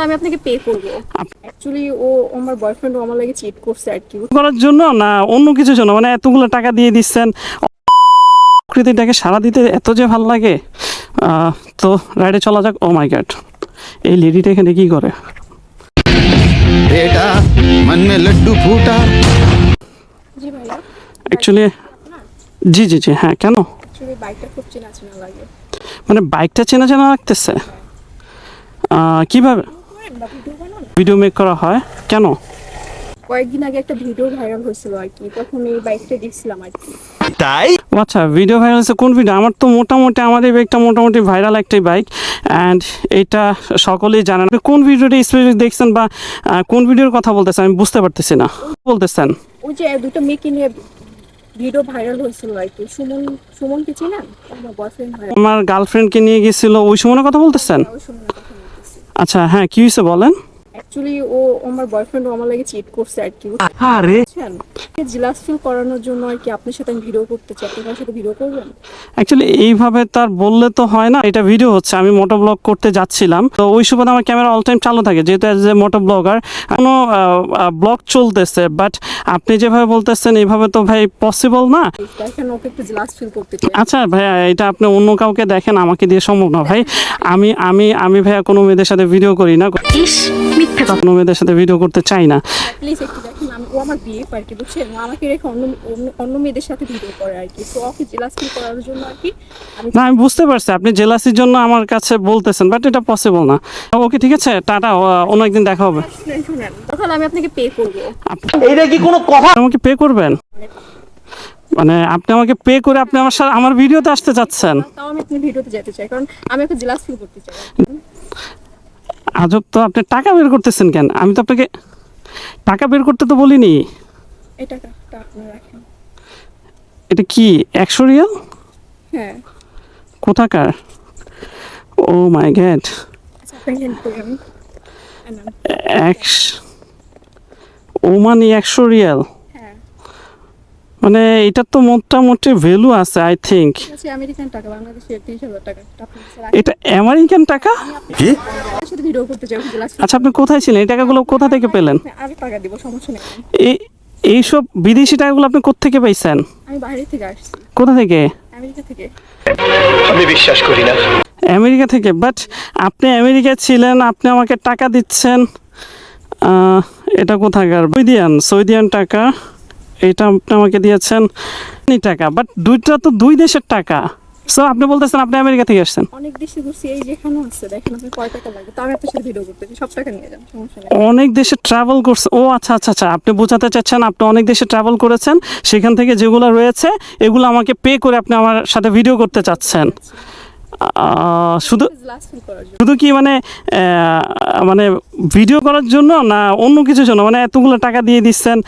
তাহলে আমি আপনাকে পে করব। অ্যাকচুয়ালি ও আমার বয়ফ্রেন্ড আমার লাগে চিট করছে আর কি। করার জন্য না অন্য কিছুর জন্য। মানে এতগুলো টাকা দিয়ে দিচ্ছেন প্রকৃতিটাকে সারা দিতে এত যে ভালো লাগে। তো রাইডে চলা যাক। ও মাই গড এই লেডিটা এখানে কি করে? বেটা মন লড্ডু ফুটা জি ভাইয়া। অ্যাকচুয়ালি জি জি জি হ্যাঁ কেন? বাইকটা খুব চেনা চেনা লাগে। মানে বাইকটা চেনা চেনা লাগতেছে। কীভাবে? করেন ভিডিও বানান ভিডিও মেক করা হয়? কেন? কয়েকদিন আগে একটা ভিডিও ভাইরাল হয়েছিল আর কি। তখন এই বাইকটা দেখছিলাম আর কি। ও আচ্ছা ভিডিও ভাইরাল হচ্ছে কোন ভিডিও আমার তো মোটামুটি আমার এই বাইকটা মোটামুটি ভাইরাল একটাই বাইক অ্যান্ড এটা সকলেই জানেন। কোন ভিডিওটা স্পেশালি দেখছেন বা কোন ভিডিওর কথা বলতেছেন? আমি বুঝতে পারতেছি না। বলতেছেন? ওই যে দুটো মেয়েকে নিয়ে ভিডিও ভাইরাল হয়েছিল আর কি। সুমন সুমন কি চিনেন? আমার বয়ফ্রেন্ড হয়। আমার গার্লফ্রেন্ডকে নিয়ে গেছিল। ওই সময় কথা বলতেছেন? ওই সুমনের আচ্ছা হ্যাঁ কি হয়েছে বলেন? অ্যাকচুয়ালি ও আমার বয়ফ্রেন্ড ও আমার লাগে চিট করছে আর কি। বুঝছেন জিলাস ফিল করানোর জন্য আর কি আপনার সাথে আমি ভিডিও করতে চাই আপনার সাথে ভিডিও করবেন? অ্যাকচুয়ালি এইভাবে তার বললে তো হয় না এটা ভিডিও হচ্ছে আমি মোটো ব্লগ করতে যাচ্ছিলাম। তো ওই সুবাদে আমার ক্যামেরা অল টাইম চালু থাকে যেহেতু অ্যাজ এ মোটো ব্লগার কোনো ব্লগ চলতেছে বাট আপনি যেভাবে বলতেছেন এইভাবে তো ভাই পসিবল না। আচ্ছা ভাইয়া এটা আপনি অন্য কাউকে দেখেন আমাকে দিয়ে সম্ভব না ভাই। আমি আমি আমি ভাইয়া কোনো মেয়েদের সাথে ভিডিও করি না। ইস মিথ্যে কথা। কোনো মেয়েদের সাথে ভিডিও করতে চাই না। প্লিজ একটু দেখেন আমি ও আমার বিয়ে আর কি বুঝছেন? আমাকে রেখে অন্য অন্য- মেয়েদের সাথে ভিডিও করে আর কি। তো ওকে জিলাস ফিল করানোর জন্য আর কি না আমি বুঝতে পারছি আপনি জেলাসির জন্য আমার কাছে বলতেছেন বাট এটা পসিবল না। ওকে ঠিক আছে? টাটা অন্য একদিন দেখা হবে। শুনেন তাহলে আমি আপনাকে পে করব। এটা কি কোনো কথা আমাকে পে করবেন? মানে আপনি আমাকে পে করে আপনি আমার সাথে আমার ভিডিওতে আসতে চাচ্ছেন? তাও আমি আপনার ভিডিওতে যেতে চাই কারণ আমি একটা জিলাস ফিল করতে চাই। আজব তো আপনি টাকা বের করতেছেন কেন? আমি তো আপনাকে টাকা বের করতে তো বলিনি। আপনি রাখেন। এটা কি একশো রিয়াল? হ্যাঁ। কোথাকার? ও মাই গ্যাড আচ্ছা নেন। একশ ও মানে একশো রিয়াল? হ্যাঁ। মানে এটার তো মোটামুটি ভ্যালু আছে আই থিঙ্ক আমেরিকান টাকা বাংলাদেশে তিরিশ হাজার টাকা। এটা। এটা আমেরিকান টাকা? জিলাস আচ্ছা আপনি কোথায় ছিলেন? এই টাকাগুলো কোথা থেকে পেলেন? আরও টাকা দিব সমস্যা নেই। এই এইসব বিদেশি টাকাগুলো আপনি কোত্থেকে পাইছেন? আমি বাইরে থেকে আসছি। কোথা থেকে? আমেরিকা থেকে। আমি বিশ্বাস করি না। আমেরিকা থেকে বাট আপনি আমেরিকা ছিলেন আপনি আমাকে টাকা দিচ্ছেন এটা কোথাকার? সৌদিয়ান সৌদিয়ান টাকা এটা আপনি আমাকে দিয়েছেন টাকা বাট দুইটা তো দুই দেশের টাকা। সো আপনি বলতেছেন আপনি আমেরিকা থেকে আসছেন। অনেক দেশে ঘুরছি এই যেখানেও আছে দেখেন আপনি কয় টাকা লাগে। তো আমি আপনার সাথে ভিডিও করতে সব টাকা নিয়ে যান সমস্যা নেই। অনেক দেশে ট্রাভেল করছে। ও আচ্ছা আচ্ছা আচ্ছা আপনি বোঝাতে চাচ্ছেন আপনি অনেক দেশে ট্রাভেল করেছেন সেখান থেকে যেগুলো রয়েছে এগুলো আমাকে পে করে আপনি আমার সাথে ভিডিও করতে চাচ্ছেন। শুধু শুধু কি মানে মানে ভিডিও করার জন্য না অন্য কিছুর জন্য? মানে এতগুলো টাকা দিয়ে দিচ্ছেন।